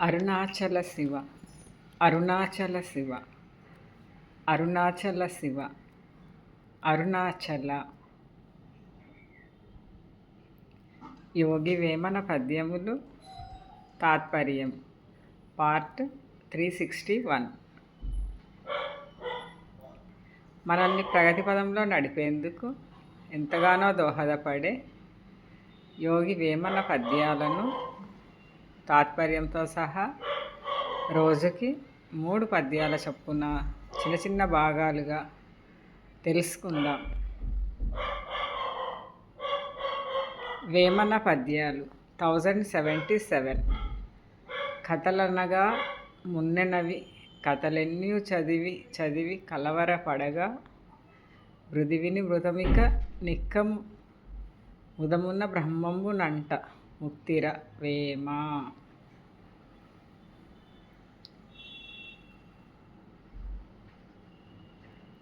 అరుణాచల శివ అరుణాచల శివ అరుణాచల శివ అరుణాచల. యోగి వేమన పద్యములు తాత్పర్యం part three sixty one. మనల్ని ప్రగతి పదంలో నడిపేందుకు ఎంతగానో దోహదపడే యోగి వేమన పద్యాలను తాత్పర్యంతో సహా రోజుకి మూడు పద్యాల చొప్పున చిన్న చిన్న భాగాలుగా తెలుసుకుందాం. వేమన పద్యాలు థౌజండ్ సెవెంటీ సెవెన్. కథలనగా మున్నెనవి కథలెన్నీ చదివి చదివి కలవరపడగా మృదివిని మృతమిక నిక్కము ఉదమున్న బ్రహ్మంబునంట ముక్తిర వేమ.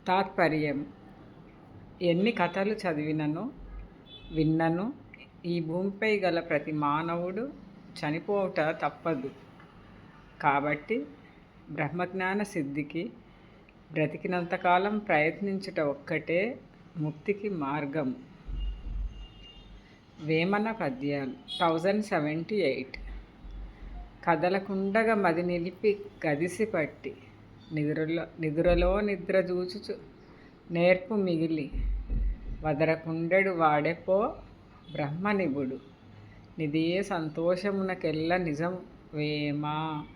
తాత్పర్యం. ఎన్ని కథలు చదివినను విన్నను ఈ భూమిపై గల ప్రతి మానవుడు చనిపోవుట తప్పదు. కాబట్టి బ్రహ్మజ్ఞాన సిద్ధికి బ్రతికినంతకాలం ప్రయత్నించుట ఒక్కటే ముక్తికి మార్గం వేమన పద్యాలు. Thousand seventy eight. కదలకుండగా మది నిలిపి గదిసి పట్టి. నిద్రలో నిద్రలో నిద్ర చూచుచు నేర్పు మిగిలి. వదరకుండెడు వాడెపో బ్రహ్మనిబుడు. నిదియే సంతోషమునకెల్ల నిజం వేమా?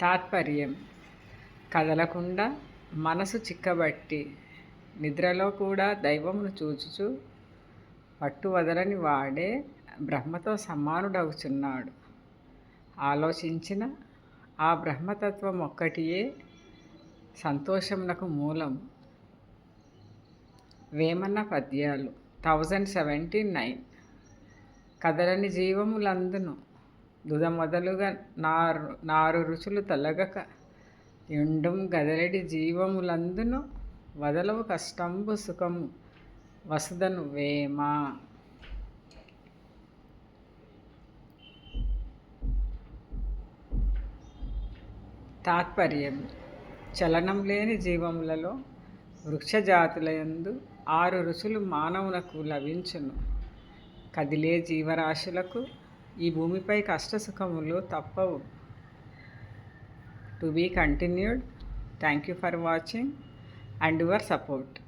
తాత్పర్యం. కదలకుండా మనసు చిక్కబట్టి. నిద్రలో కూడా దైవమును చూచుచు పట్టు వదలని వాడే బ్రహ్మతో సమానుడవుచున్నాడు ఆలోచించిన ఆ బ్రహ్మతత్వం ఒక్కటియే సంతోషమునకు మూలం. వేమన్న పద్యాలు థౌజండ్ సెవెంటీ నైన్. కదలని జీవములందును దుద మొదలుగా నారు నారు రుచులు తలగక ఎండుం గదలడి జీవములందును వదలవు కష్టంబు సుఖము వసుదను వేమ. తాత్పర్యం చలనం లేని జీవములలో వృక్షజాతులయందు ఆరు రుచులు మానవునకు లభించును. కదిలే జీవరాశులకు ఈ భూమిపై కష్టసుఖములు తప్పవు. To be continued. Thank you for watching. And your support.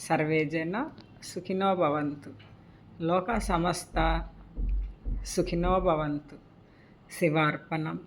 Survey జన సుఖినో భవంతు. లోక సమస్త సుఖినో భవంతు. శివార్పణం.